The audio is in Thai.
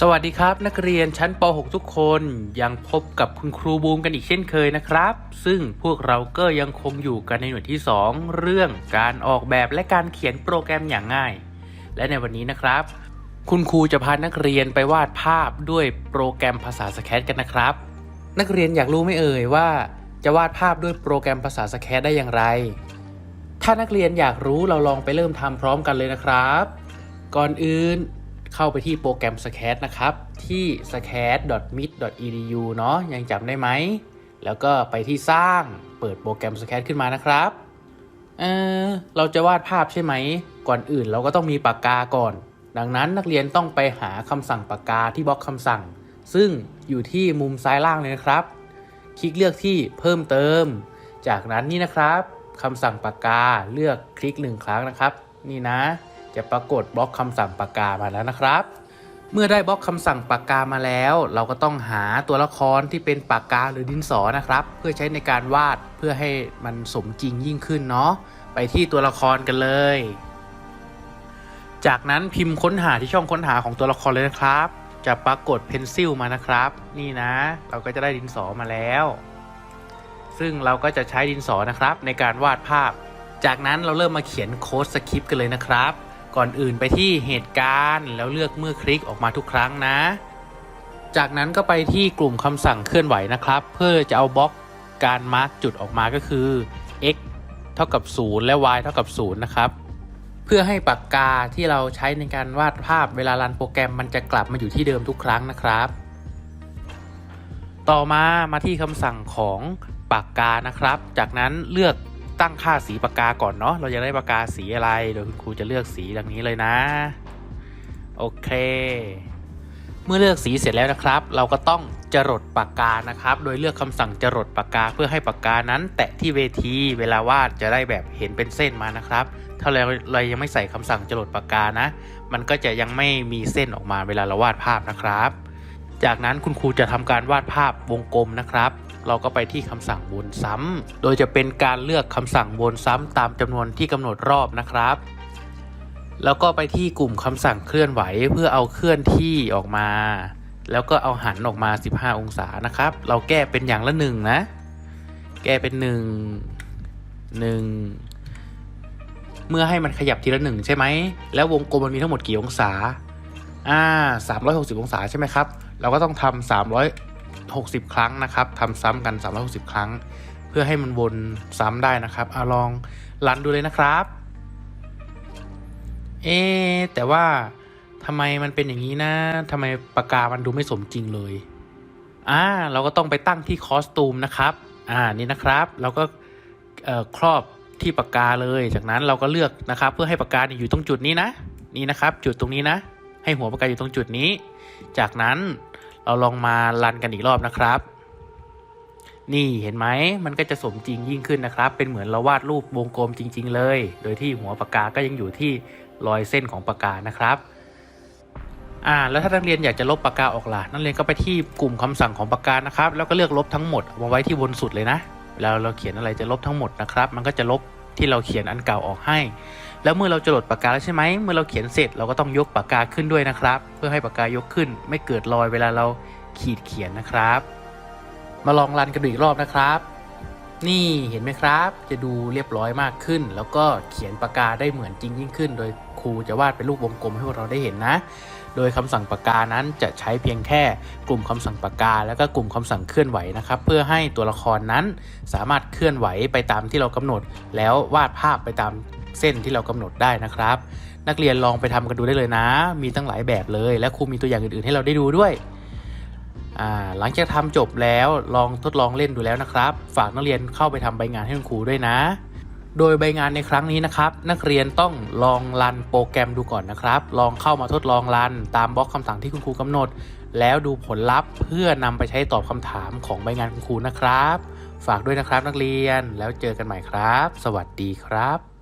สวัสดีครับ นักเรียนชั้นป .6 ทุกคนยังพบกับคุณครูบูมกันอีกเช่นเคยนะครับ ซึ่งพวกเราก็ยังคงอยู่กันในหน่วยที่ 2 เรื่องการออกแบบและการเขียนโปรแกรมอย่างง่าย และในวันนี้นะครับ คุณครูจะพานักเรียนไปวาดภาพด้วยโปรแกรมภาษาสแคตกันนะครับ นักเรียนอยากรู้ไม่เอ่ยว่า จะวาดภาพด้วยโปรแกรมภาษาสแคตได้อย่างไร ถ้านักเรียนอยากรู้เราลองไปเริ่มทำพร้อมกันเลยนะครับ ก่อนอื่น เข้าไปที่โปรแกรม s c a t นะครับ ที่ s c a t mit edu เนาะยังจำได้ไหม แล้วก็ไปที่สร้างเปิดโปรแกรม s c a t ขึ้นมานะครับเออเราจะวาดภาพใช่ไหม ก่อนอื่นเราก็ต้องมีปากกาก่อน ดังนั้นนักเรียนต้องไปหาคำสั่งปากกาที่บล็อกคำสั่ง ซึ่งอยู่ที่มุมซ้ายล่างเลยนะครับ คลิกเลือกที่เพิ่มเติม จากนั้นนี่นะครับคำสั่งปากกาเลือกคลิกหนึ่งครั้งนะครับ นี่นะ จะปรากฏบล็อกคำสั่งปากกามาแล้วนะครับ เมื่อได้บล็อกคำสั่งปากกามาแล้ว เราก็ต้องหาตัวละครที่เป็นปากกาหรือดินสอนะครับ เพื่อใช้ในการวาดเพื่อให้มันสมจริงยิ่งขึ้นเนาะไปที่ตัวละครกันเลย จากนั้นพิมพ์ค้นหาที่ช่องค้นหาของตัวละครเลยนะครับ จะปรากฏเพนซิลมานะครับ นี่นะ เราก็จะได้ดินสอมาแล้ว ซึ่งเราก็จะใช้ดินสอนะครับในการวาดภาพ จากนั้นเราเริ่มมาเขียนโค้ดสคริปต์กันเลยนะครับ ก่อนอื่นไปที่เหตุการณ์แล้วเลือกเมื่อคลิกออกมาทุกครั้งนะ จากนั้นก็ไปที่กลุ่มคำสั่งเคลื่อนไหวนะครับ เพื่อจะเอาบล็อกการมาร์กจุดออกมาก็คือ x เท่ากับ 0 และ y เท่ากับ 0 นะครับ เพื่อให้ปากกาที่เราใช้ในการวาดภาพเวลารันโปรแกรมมันจะกลับมาอยู่ที่เดิมทุกครั้งนะครับ ต่อมามาที่คำสั่งของปากกานะครับ จากนั้นเลือก ตั้งค่าสีปากกาก่อนเนาะเราจะได้ปากกาสีอะไรโดยคุณครูจะเลือกสีดังนี้เลยนะ โอเค เมื่อเลือกสีเสร็จแล้วนะครับ เราก็ต้องจรดปากกานะครับ โดยเลือกคำสั่งจรดปากกาเพื่อให้ปากกานั้น แตะที่เวทีเวลาวาดจะได้แบบเห็นเป็นเส้นมานะครับ ถ้าเราเรายังไม่ใส่คำสั่งจรดปากกานะ มันก็จะยังไม่มีเส้นออกมาเวลาเราวาดภาพนะครับ จากนั้นคุณครูจะทำการวาดภาพวงกลมนะครับ เราก็ไปที่คำสั่งวนซ้ำโดยจะเป็นการเลือกคำสั่งวนซ้ำตามจำนวนที่กำหนดรอบนะครับ แล้วก็ไปที่กลุ่มคำสั่งเคลื่อนไหวเพื่อเอาเคลื่อนที่ออกมา แล้วก็เอาหันออกมา 15 องศานะครับ เราแก้เป็นอย่างละหนึ่งนะ แก้เป็นหนึ่งหนึ่งเมื่อให้มันขยับทีละหนึ่งใช่ไหม แล้ววงกลมมันมีทั้งหมดกี่องศาอ่า360 องศาใช่ไหมครับ เราก็ต้องทำ300 60 ครั้งนะครับทำซ้ำกัน 360 ครั้ง เพื่อให้มันวนซ้ำได้นะครับเอาลองรันดูเลยนะครับ เอ๊แต่ว่าทำไมมันเป็นอย่างนี้นะทำไมปากกามันดูไม่สมจริงเลยอ่าเราก็ต้องไปตั้งที่คอสตูมนะครับอ่านี่นะครับเราก็ครอบที่ปากกาเลย จากนั้นเราก็เลือกนะครับ เพื่อให้ปากกาอยู่ตรงจุดนี้นะ นี่นะครับ จุดตรงนี้นะ ให้หัวปากกาอยู่ตรงจุดนี้ จากนั้น เราลองมารันกันอีกรอบนะครับ นี่เห็นไหมมันก็จะสมจริงยิ่งขึ้นนะครับ เป็นเหมือนเราวาดรูปวงกลมจริง ๆ เลย โดยที่หัวปากกาก็ยังอยู่ที่รอยเส้นของปากกานะครับอ่าแล้วถ้านักเรียนอยากจะลบปากกาออกล่ะนักเรียนก็ไปที่กลุ่มคำสั่งของปากกานะครับ แล้วก็เลือกลบทั้งหมดเอามาไว้ที่บนสุดเลยนะเวลาเราเขียนอะไรจะลบทั้งหมดนะครับ มันก็จะลบ ที่เราเขียนอันเก่าออกให้ แล้วเมื่อเราจะหลดปากกาแล้วใช่ไหมเมื่อเราเขียนเสร็จเราก็ต้องยกปากกาขึ้นด้วยนะครับ เพื่อให้ปากกายกขึ้น ไม่เกิดรอยเวลาเราขีดเขียนนะครับ มาลองรันกันดูอีกรอบนะครับ นี่เห็นไหมครับ จะดูเรียบร้อยมากขึ้น แล้วก็เขียนปากกาได้เหมือนจริงยิ่งขึ้น โดยครูจะวาดเป็นรูปวงกลมให้พวกเราได้เห็นนะ โดยคำสั่งปากกานั้นจะใช้เพียงแค่กลุ่มคำสั่งปากกา แล้วก็กลุ่มคำสั่งเคลื่อนไหวนะครับ เพื่อให้ตัวละครนั้นสามารถเคลื่อนไหวไปตามที่เรากำหนด แล้ววาดภาพไปตามเส้นที่เรากำหนดได้นะครับ นักเรียนลองไปทำกันดูได้เลยนะ มีตั้งหลายแบบเลย และครูมีตัวอย่างอื่นๆ ให้เราได้ดูด้วย หลังจากทำจบแล้วลองทดลองเล่นดูแล้วนะครับ ฝากนักเรียนเข้าไปทำใบงานให้คุณครูด้วยนะ โดยใบงานในครั้งนี้นะครับ นักเรียนต้องลองรันโปรแกรมดูก่อนนะครับ ลองเข้ามาทดลองรันตามบล็อกคำสั่งที่คุณครูกำหนด แล้วดูผลลัพธ์เพื่อนำไปใช้ตอบคำถามของใบงานคุณครูนะครับ ฝากด้วยนะครับนักเรียนแล้วเจอกันใหม่ครับ สวัสดีครับ